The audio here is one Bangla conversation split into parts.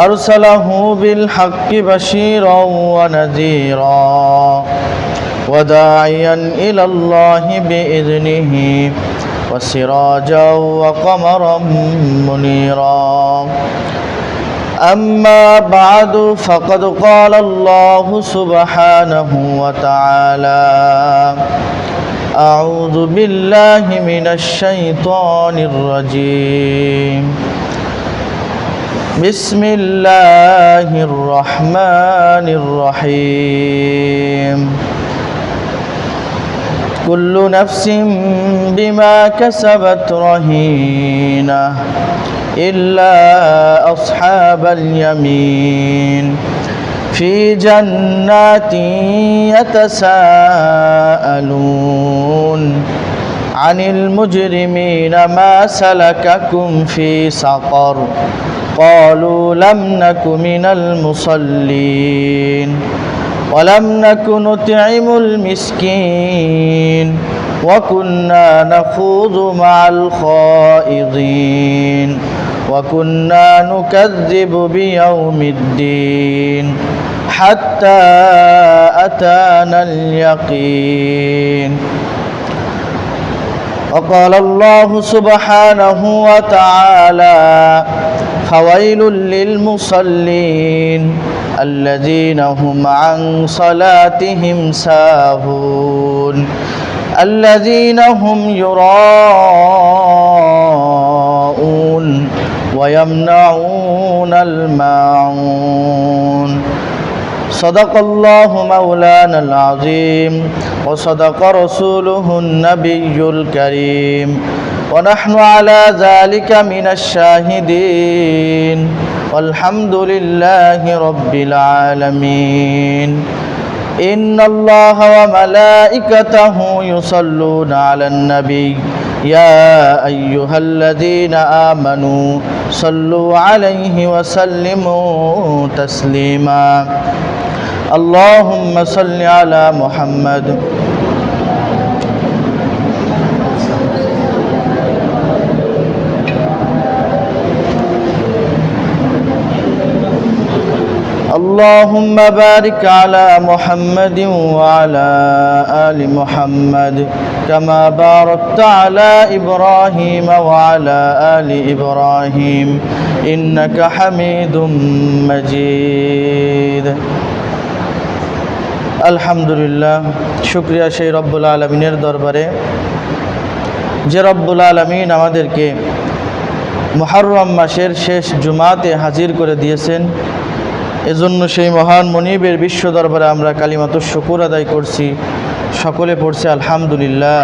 أرسله بالحق بشيرا ونذيرا وداعيا إلى الله بإذنه وسراجا وقمرا منيرا أما بعد فقد قال الله سبحانه وتعالى أعوذ بالله من الشيطان الرجيم بسم الله الرحمن الرحيم كل نفس بما كسبت رهينة إلا أصحاب اليمين في جنات يتساءلون عن المجرمين ما سلككم في سقر قالوا لم نك من المصلين ولم نك نطعم المسكين وكنا نخوض مع الخائضين وكنا نكذب بيوم الدين حتى أتانا اليقين وقال الله سبحانه وتعالى فويل للمصلين الذين هم عن صلاتهم ساهون الذين هم يراءون ويمنعون الماعون صدق الله مولانا العظيم وصدق رسوله النبي الكريم ونحن على ذلك من الشاهدين والحمد لله رب العالمين إن الله وملائكته يصلون على النبي يا أيها الذين آمنوا صلوا عليه وسلموا تسليما اللهم صل على محمد. اللهم بارك على محمد وعلى آل محمد كما باركت على إبراهيم وعلى آل إبراهيم. إنك حميد مجيد. আলহামদুলিল্লাহ, শুক্রিয়া সেই রব্বুল আলমিনের দরবারে। যে রব্বুল আলমিন আমাদেরকে মহারম মাসের শেষ জুমাতে হাজির করে দিয়েছেন, এজন্য সেই মহান মনিবের বিশ্ব দরবারে আমরা কালিমাত শুকুর আদায় করছি। সকলে পড়ছে আলহামদুলিল্লাহ।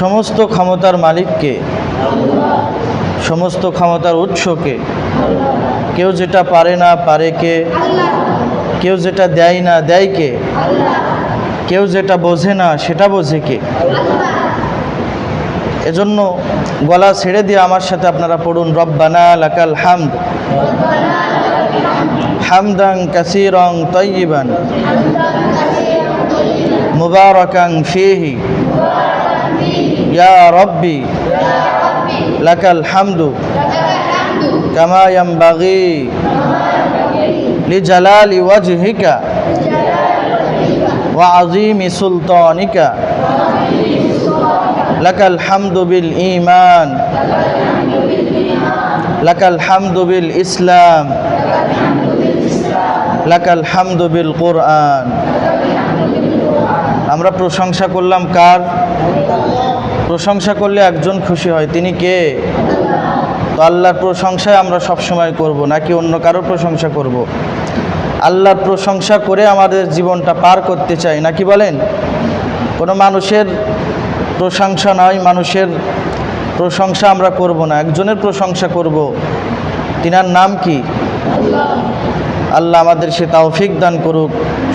সমস্ত ক্ষমতার মালিককে, সমস্ত ক্ষমতার উৎসকে, কেউ যেটা পারে না পারে কে কেউ যেটা দেয় না দেয় কে? কেউ যেটা বোঝে না সেটা বোঝে কে? এজন্য গলা ছেড়ে দিয়ে আমার সাথে আপনারা পড়ুন, রব্বানা লাকাল হামদ। হামদাং কাসিরং তৈবান মুবারকাং ফিহি। ইয়া রব্বি লাকাল হামদু। কামা ইয়ামবাগি লিজালালি ওয়াজহিকা وعظيم سلطانك لك الحمد بالإيمان لك الحمد بالإسلام لك الحمد بالقرآن আমরা প্রশংসা করলাম কার প্রশংসা করলে একজন খুশি হয় তিনি কে তো আল্লাহর প্রশংসায় আমরা সবসময় করব নাকি অন্য কারো প্রশংসা করব। আল্লাহর প্রশংসা করে আমাদের জীবনটা পার করতে চাই নাকি বলেন? কোনো মানুষের প্রশংসা নয়, মানুষের প্রশংসা আমরা করব না, একজনের প্রশংসা করব। তিনার নাম কি? আল্লাহ আমাদের সে তাওফিক দান করুক,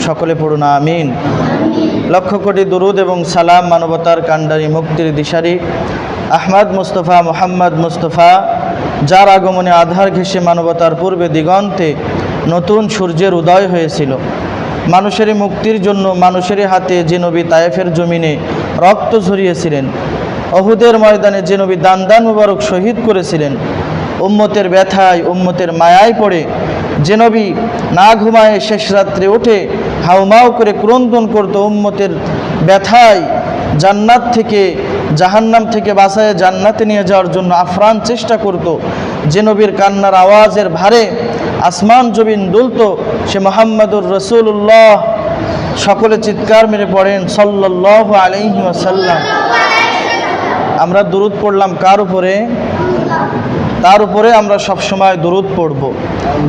সকলে পড়ুন, আমিন। লক্ষ কোটি দুরুদ এবং সালাম মানবতার কাণ্ডারি, মুক্তির দিশারি। আহমদ মুস্তফা, মোহাম্মদ মুস্তফা, যার আগমনে আধার ঘেঁষে মানবতার পূর্বে দিগন্তে নতুন সূর্যের উদয় হয়েছিল। মানুষেরই মুক্তির জন্য মানুষেরই হাতে যে নবী তায়েফের জমিনে রক্ত ঝরিয়েছিলেন, অহুদের ময়দানে যে নবী দান মুবারক শহীদ করেছিলেন, উম্মতের ব্যথায়, উম্মতের মায়ায় পড়ে যে নবী না ঘুমায় শেষ রাত্রে উঠে হাউমাউ করে ক্রন্দন করত উম্মতের ব্যথায়, জান্নাত থেকে, জাহান্নাম থেকে বাসায় জান্নাতে নিয়ে যাওয়ার জন্য আফরান চেষ্টা করত। যে নবীর কান্নার আওয়াজের ভারে আসমান জবিন দুলত, সে মোহাম্মদুর রসুল্লাহ সকলে চিৎকার মেরে পড়েন সল্লাহ আলহি আসাল্লাম আমরা দূরত পড়লাম কার উপরে? তার উপরে আমরা সবসময় দরুদ পড়ব।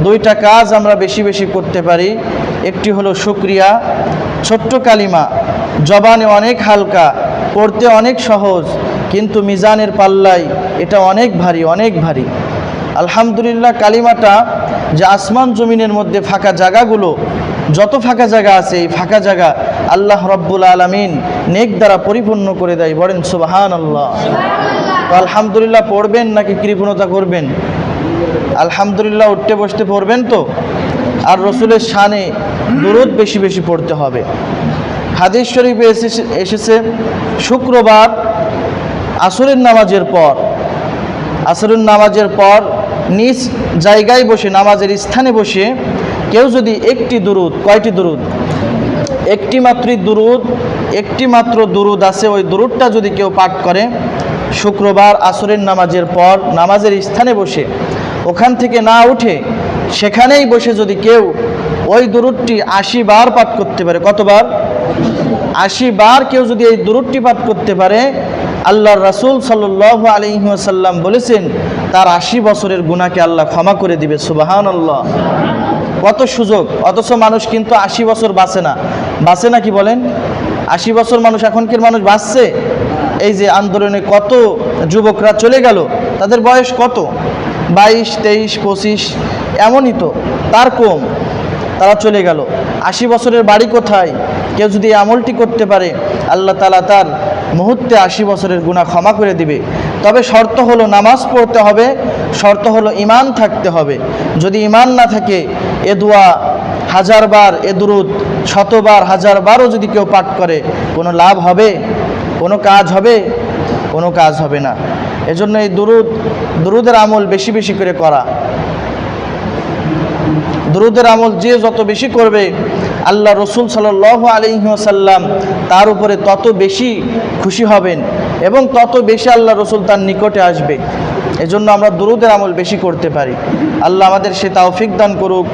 দুইটা কাজ আমরা বেশি বেশি করতে পারি। একটি হলো শুক্রিয়া, ছোট্ট কালিমা। জবানে অনেক হালকা, পড়তে অনেক সহজ, কিন্তু মিজানের পাল্লায় এটা অনেক ভারী অনেক ভারী। আলহামদুলিল্লাহ কালিমাটা যে আসমান জমিনের মধ্যে ফাঁকা জায়গাগুলো, যত ফাঁকা জায়গা আছে এই ফাঁকা জায়গা আল্লাহ রব্বুল আলমিন নেক দ্বারা পরিপূর্ণ করে দেয়, বলেন সুবাহান আল্লাহ আলহামদুলিল্লাহ পড়বেন নাকি কৃপণতা করবেন? আলহামদুলিল্লাহ উঠতে বসতে পড়বেন তো? আর রসুলের শানে দূরত বেশি বেশি পড়তে হবে। হাদিস শরীফে এসেছে, শুক্রবার আসরের নামাজের পর আসরের নামাজের পর নিজ জায়গায় বসে, নামাজের স্থানে বসে কেউ যদি একটি দুরুদ, কয়টি দুরুদ? একটি মাত্রই দুরুদ, একটি মাত্র দুরুদ আছে, ওই দুরুদটা যদি কেউ পাঠ করে, শুক্রবার আসরের নামাজের পর নামাজের স্থানে বসে, ওখান থেকে না উঠে সেখানেই বসে যদি কেউ ওই দুরুদটি আশি বার পাঠ করতে পারে, কতবার? আশি বার কেউ যদি এই দুরুদটি পাঠ করতে পারে আল্লাহর রাসূল সাল্লাহ আলিহাসাল্লাম বলেছেন, তার আশি বছরের গুণাকে আল্লাহ ক্ষমা করে দিবে সুবাহান আল্লাহ কত সুযোগ, অথচ মানুষ কিন্তু আশি বছর বাঁচে না। বাঁচে না কি বলেন? আশি বছর মানুষ এখনকার মানুষ বাঁচছে? এই যে আন্দোলনে কত যুবকরা চলে গেল, তাদের বয়স কত? বাইশ, তেইশ, পঁচিশ, এমনই তো, তার কম, তারা চলে গেল। আশি বছরের বাড়ি কোথায়? কেউ যদি আমলটি করতে পারে, আল্লাহ তালা তার মুহূর্তে আশি বছরের গুণা ক্ষমা করে দিবে। তবে শর্ত হলো নামাজ পড়তে হবে, শর্ত হলো ইমান থাকতে হবে। যদি ইমান না থাকে, এ দোয়া হাজারবার, এ দুরুদ শতবার, হাজারবারও যদি কেউ পাঠ করে, কোনো লাভ হবে? কোনো কাজ হবে? কোনো কাজ হবে না। এজন্য এই দুরুদ, দুরুদের আমল বেশি বেশি করে করা। দুরুদের আমল যে যত বেশি করবে আল্লাহ রসুল সাল আলিহাসাল্লাম তার উপরে তত বেশি খুশি হবেন এবং তত বেশি আল্লাহ রসুল তার নিকটে আসবে। এজন্য আমরা দুরুদের আমল বেশি করতে পারি। আল্লাহ আমাদের সে তাওফিক দান করুক।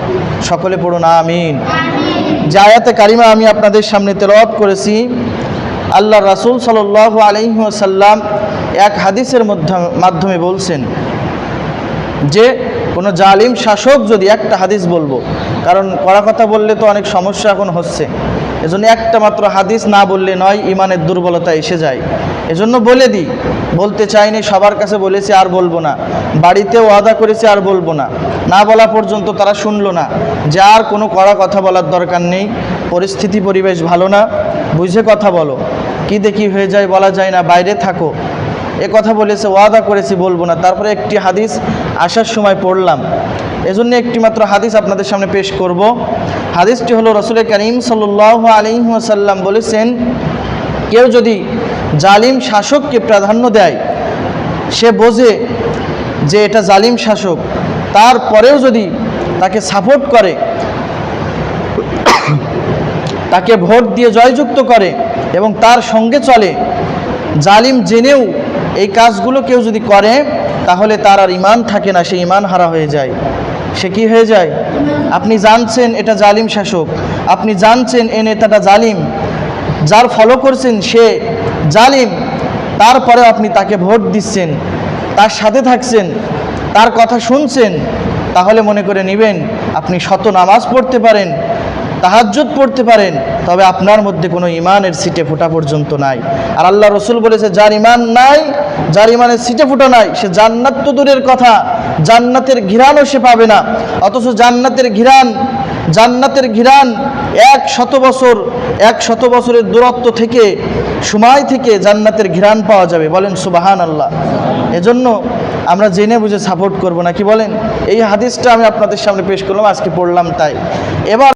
সকলে পড়ুন, আমিন। যে আয়াতে কারিমা আমি আপনাদের সামনে তেলাওয়াত করেছি, আল্লাহ রাসুল সাল আলিহাসাল্লাম এক হাদিসের মাধ্যমে বলছেন যে কোনো জালিম শাসক যদি একটা হাদিস বলব, কারণ কড়া কথা বললে তো অনেক সমস্যা এখন হচ্ছে। এজন্য একটা মাত্র হাদিস না বললে নয়, ইমানের দুর্বলতা এসে যায়। এজন্য বলে দিই, বলতে চাইনি, সবার কাছে বলেছি আর বলব না। বাড়িতে ওয়াদা করেছি আর বলব না। না বলা পর্যন্ত তারা শুনলো না। যে আর কোনো কড়া কথা বলার দরকার নেই। পরিস্থিতি, পরিবেশ ভালো না। বুঝে কথা বলো। কি দেখি হয়ে যায় বলা যায় না। বাইরে থাকো। এ কথা বলেছে, ওয়াদা করেছি, বলব না। তারপরে একটি হাদিস আসার সময় পড়লাম। এজন্য একটি মাত্র হাদিস আপনাদের সামনে পেশ করব। হাদিসটি হলো রসুল করিম সাল্লাহ আলিহাসাল্লাম বলেছেন, কেউ যদি জালিম শাসককে প্রাধান্য দেয়, সে বোঝে যে এটা জালিম শাসক। তারপরেও যদি তাকে সাপোর্ট করে, তাকে ভোট দিয়ে জয়যুক্ত করে এবং তার সঙ্গে চলে, জালিম জেনেও এই কাজগুলো কেউ যদি করে, তাহলে তার আর ইমান থাকে না, সে ইমান হারা হয়ে যায়। সে কি হয়ে যায়? আপনি জানছেন এটা জালিম শাসক, আপনি জানছেন এ নেতাটা জালিম, যার ফলো করছেন সে জালিম তারপরে আপনি তাকে ভোট দিচ্ছেন, তার সাথে থাকছেন, তার কথা শুনছেন, তাহলে মনে করে নেবেন, আপনি শত নামাজ পড়তে পারেন তাহাজ্জুদ পড়তে পারেন, তবে আপনার মধ্যে কোনো ইমানের সিটে ফোটা পর্যন্ত নাই। আর আল্লাহ রসুল বলেছে, যার ইমান নাই, যার ইমানের সিটে ফোটা নাই, সে জান্নাত তো দূরের কথা, জান্নাতের ঘিরানও সে পাবে না। অথচ জান্নাতের ঘিরান জান্নাতের ঘিরান এক শত বছর, এক শত বছরের দূরত্ব থেকে, সময় থেকে জান্নাতের ঘিরান পাওয়া যাবে। বলেন সুবাহান আল্লাহ এজন্য আমরা জেনে বুঝে সাপোর্ট করব না। কি বলেন? এই হাদিসটা আমি আপনাদের সামনে পেশ করলাম, আজকে পড়লাম তাই। এবার